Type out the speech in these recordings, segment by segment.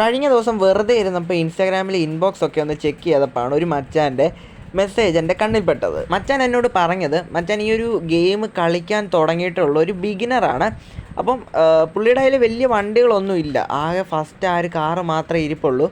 കഴിഞ്ഞ ദിവസം വെറുതെ ഇരുന്നപ്പോൾ ഇൻസ്റ്റാഗ്രാമിൽ ഇൻബോക്സ് ഒക്കെ ഒന്ന് ചെക്ക് ചെയ്തപ്പോഴാണ് ഒരു മച്ചാന്റെ മെസ്സേജ് എന്റെ കണ്ണിൽപ്പെട്ടത്. മച്ചാൻ എന്നോട് പറഞ്ഞത് മച്ചാൻ ഈ ഒരു ഗെയിം കളിക്കാൻ തുടങ്ങിയിട്ടുള്ള ഒരു ബിഗിനറാണ് അപ്പം പുള്ളിയുടെ കയ്യിൽ വലിയ വണ്ടികളൊന്നും ഇല്ല. ആകെ ഫസ്റ്റ് ആ ഒരു കാറ് മാത്രമേ ഇരിപ്പുള്ളൂ.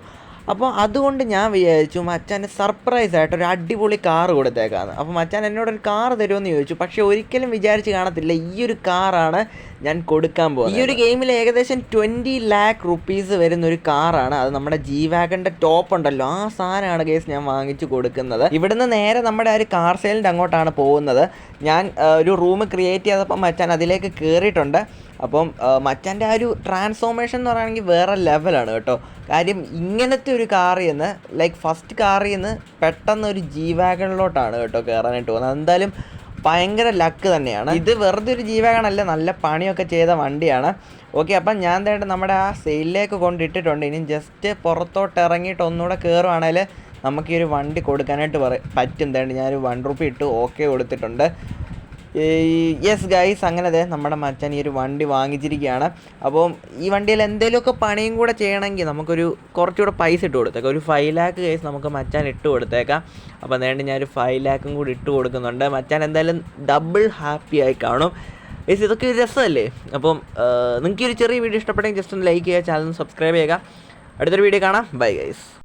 അപ്പോൾ അതുകൊണ്ട് ഞാൻ വിചാരിച്ചു മച്ചാന് സർപ്രൈസ് ആയിട്ട് ഒരു അടിപൊളി കാറ് കൊടുത്തേക്കാന്ന്. അപ്പോൾ മച്ചാൻ എന്നോട് ഒരു കാറ് തരുമെന്ന് ചോദിച്ചു. പക്ഷേ ഒരിക്കലും വിചാരിച്ച് കാണത്തില്ല ഈ ഒരു കാറാണ് ഞാൻ കൊടുക്കാൻ പോകുന്നത് ഈ ഒരു ഗെയിമിൽ ഏകദേശം ട്വന്റി ലാക്ക് റുപ്പീസ് വരുന്ന ഒരു കാറാണ്. അത് നമ്മുടെ ജി വാഗന്റെ ടോപ്പ് ഉണ്ടല്ലോ. ആ സാധനമാണ് കേസ് ഞാൻ വാങ്ങിച്ചു കൊടുക്കുന്നത്. ഇവിടുന്ന് നേരെ നമ്മുടെ ആ ഒരു കാർ സെയിലിന്റെ അങ്ങോട്ടാണ് പോകുന്നത്. ഞാൻ ഒരു റൂം ക്രിയേറ്റ് ചെയ്തപ്പോൾ മച്ചാൻ അതിലേക്ക് കയറിയിട്ടുണ്ട് അപ്പം മച്ചാന്റെ ആ ഒരു ട്രാൻസ്ഫോർമേഷൻ എന്ന് പറയുകയാണെങ്കിൽ വേറെ ലെവലാണ് കേട്ടോ. കാര്യം ഇങ്ങനത്തെ ഒരു കാറിൽ നിന്ന് ലൈക്ക് ഫസ്റ്റ് കാറിൽ നിന്ന് പെട്ടെന്ന് ഒരു ജി വാഗണിലോട്ടാണ് കേട്ടോ കയറാനായിട്ട് പോകുന്നത്. എന്തായാലും ഭയങ്കര ലക്ക് തന്നെയാണ്. ഇത് വെറുതെ ഒരു ജീവകണല്ല നല്ല പണിയൊക്കെ ചെയ്ത വണ്ടിയാണ്. ഓക്കെ അപ്പം ഞാൻ തേണ്ട നമ്മുടെ ആ സെയിലിലേക്ക് കൊണ്ടിട്ടിട്ടുണ്ട്. ഇനി ജസ്റ്റ് പുറത്തോട്ട് ഇറങ്ങിയിട്ട് ഒന്നുകൂടെ കയറുവാണെങ്കിൽ നമുക്ക് ഈ ഒരു വണ്ടി കൊടുക്കാനായിട്ട് പറ പറ്റും. തേണ്ട ഞാനൊരു വൺ റുപ്പി ഇട്ട് ഓക്കെ കൊടുത്തിട്ടുണ്ട്. യെസ് ഗൈസ് അങ്ങനെ അതെ നമ്മുടെ മച്ചാൻ ഈ ഒരു വണ്ടി വാങ്ങിച്ചിരിക്കുകയാണ്. അപ്പം ഈ വണ്ടിയിൽ എന്തെങ്കിലുമൊക്കെ പണിയും കൂടെ ചെയ്യണമെങ്കിൽ നമുക്കൊരു കുറച്ചുകൂടെ പൈസ ഇട്ട് കൊടുത്തേക്കാം. ഒരു ഫൈവ് ലാക്ക് ഗൈസ് നമുക്ക് മച്ചാൻ ഇട്ട് കൊടുത്തേക്കാം. അപ്പോൾ ഞാൻ ഞാനൊരു ഫൈവ് ലാക്കും കൂടി ഇട്ട് കൊടുക്കുന്നുണ്ട്. മച്ചാൻ എന്തായാലും ഡബിൾ ഹാപ്പി ആയി കാണും. ഗൈസ് ഇതൊക്കെ ഒരു രസമല്ലേ? അപ്പം നിങ്ങൾക്ക് ഈ ഒരു ചെറിയ വീഡിയോ ഇഷ്ടപ്പെട്ടെങ്കിൽ ജസ്റ്റ് ഒന്ന് ലൈക്ക് ചെയ്യുക ചാനൽ സബ്സ്ക്രൈബ് ചെയ്യുക. അടുത്തൊരു വീഡിയോ കാണാം. Bye guys